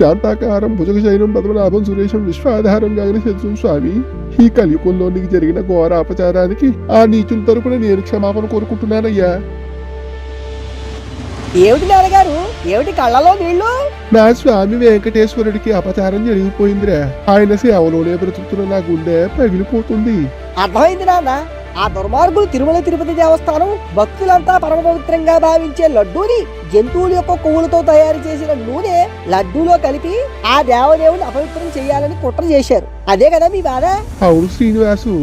శాంతాకారం భుజగశయనం పద్మనాభం సురేశం విశ్వాధారం గగనశత్రు స్వామి. ఈ కలియుగంలో నీకు జరిగిన ఘోర అపచారానికి ఆ నీచుల తరపున నేను క్షమాపణ కోరుకుంటున్నానయ్యా. ఏమిటి నాన్నగారు? ఏమిటి కళ్ళలో నీళ్ళు నా స్వామి వెంకటేశ్వరుడికి అపచారం జరిగిపోయిందిరా. ఆయన సేవలోనే బ్రతుకుతున్న నా గుండె పగిలిపోతుంది. అర్థమైంది నాన్న. ఆ దుర్మార్గులు తిరుమల తిరుపతి దేవస్థానం భక్తులంతా పరమ పవిత్రంగా భావించే లడ్డూని జంతువుల యొక్క కొవ్వులతో తయారు చేసిన నూనె లడ్డూలో కలిపి ఆ దేవదేవుని అపవిత్రం చేయాలని కుట్ర చేశారు. అదే కదా మీ బాధ? అవును శ్రీనివాసు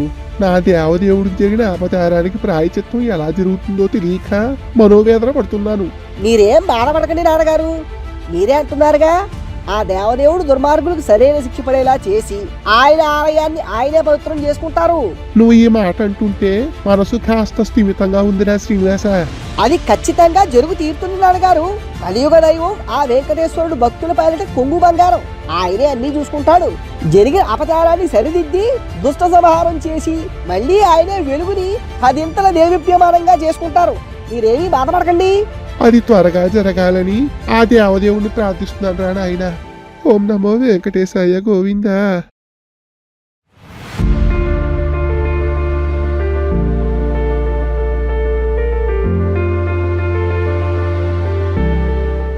నా దేవదేవుడికి జరిగిన అపచారానికి ప్రాయచిత్తం ఎలా జరుగుతుందో తెలియక మనోవేదన పడుతున్నాను. మీరేం బాధపడకండి నాన్నగారు. మీరే అంటున్నారుగా? ఆ దేవదేవుడు దుర్మార్గులకు సరైన శిక్ష పడేలా చేసి ఆయన ఆలయాన్ని ఆయనే పవిత్రం చేసుకుంటారు. నువ్వు ఈ మాట అంటుంటే మనసు కాస్త స్థిమితంగా ఉందిరా శ్రీనివాస. అది ఖచ్చితంగా జరుగు తీరుతుంది నాన్నగారు. కలియుగ దైవం ఆ వెంకటేశ్వరుడు భక్తుల పాలిట కొంగు బంగారం. ఆయనే అన్ని చూసుకుంటాడు. జరిగిన అపచారాన్ని సరిదిద్ది దుష్ట సంహారం చేసి మళ్ళీ ఆయనే వెలుగుని పదింతల దేవిప్యమానంగా చేసుకుంటారు. మీరేమీ బాధపడకండి. అది త్వరగా జరగాలని ఆ దేవదేవుణ్ణి ప్రార్థిస్తున్నాను రా నాయన. ఓం నమో వెంకటేశాయ గోవిందా.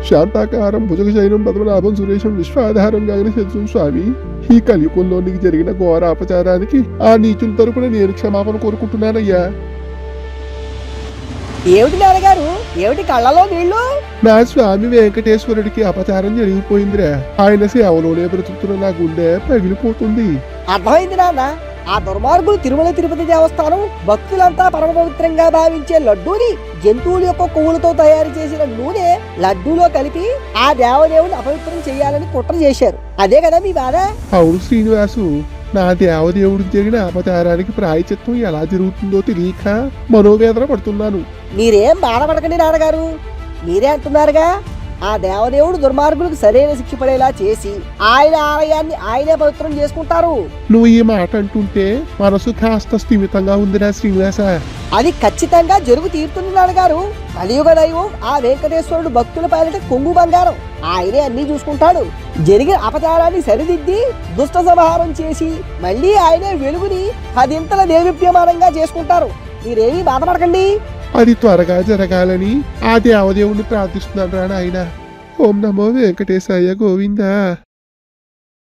శాంతాకారం భుజగశయనం పద్మనాభం సురేషం విశ్వాధారం గగనశత్రు స్వామి. ఈ కలియుగంలో నీకు జరిగిన ఘోర అపచారానికి ఆ నీచుల తరపున నేను క్షమాపణ కోరుకుంటున్నానయ్యా. ఏమిటి నాన్నగారు? ఏమిటి కళ్ళలో నీళ్ళు నా స్వామి వెంకటేశ్వరుడికి అపచారం జరిగిపోయిందిరా. ఆయన సేవలోనే బ్రతుకుతున్న నా గుండె పగిలిపోతుంది. అర్థమైంది నాన్న. ఆ దుర్మార్గులు తిరుమల తిరుపతి దేవస్థానం భక్తులంతా పరమ పవిత్రంగా భావించే లడ్డూని జంతువుల యొక్క కొవ్వులతో తయారు చేసిన నూనె లడ్డూలో కలిపి ఆ దేవదేవుని అపవిత్రం చేయాలని కుట్ర చేశారు. అదే కదా మీ బాధ? అవును శ్రీనివాసు. నా దేవదేవుడికి జరిగిన అపచారానికి ప్రాయచిత్వం ఎలా జరుగుతుందో తెలియక మనోవేదన పడుతున్నాను. మీరేం బాధపడకండి నాన్నగారు. మీరే అంటున్నారుగా? ఆ దేవదేవుడు దుర్మార్గులకు సరైన శిక్ష పడేలా చేసి ఆయన ఆలయాన్ని ఆయనే పవిత్రం చేసుకుంటారు. నువ్వు ఈ మాట అంటుంటే మనసు కాస్త స్థిమితంగా ఉందిరా శ్రీనివాస. అది ఖచ్చితంగా జరుగు తీరుతుంది నాన్నగారు. కలియుగ దైవం ఆ వెంకటేశ్వరుడు భక్తుల పాలిట కొంగు బంగారం. ఆయనే అన్ని చూసుకుంటాడు. జరిగిన అపచారాన్ని సరిదిద్ది దుష్ట సంహారం చేసి మళ్ళీ ఆయనే వెలుగుని పదింతల దేవిప్యమానంగా చేసుకుంటారు. మీరేమీ బాధపడకండి. అది త్వరగా జరగాలని ఆ దేవదేవుణ్ణి ప్రార్థిస్తున్నాను రా నాయన ఓం నమో వెంకటేశాయ గోవిందా.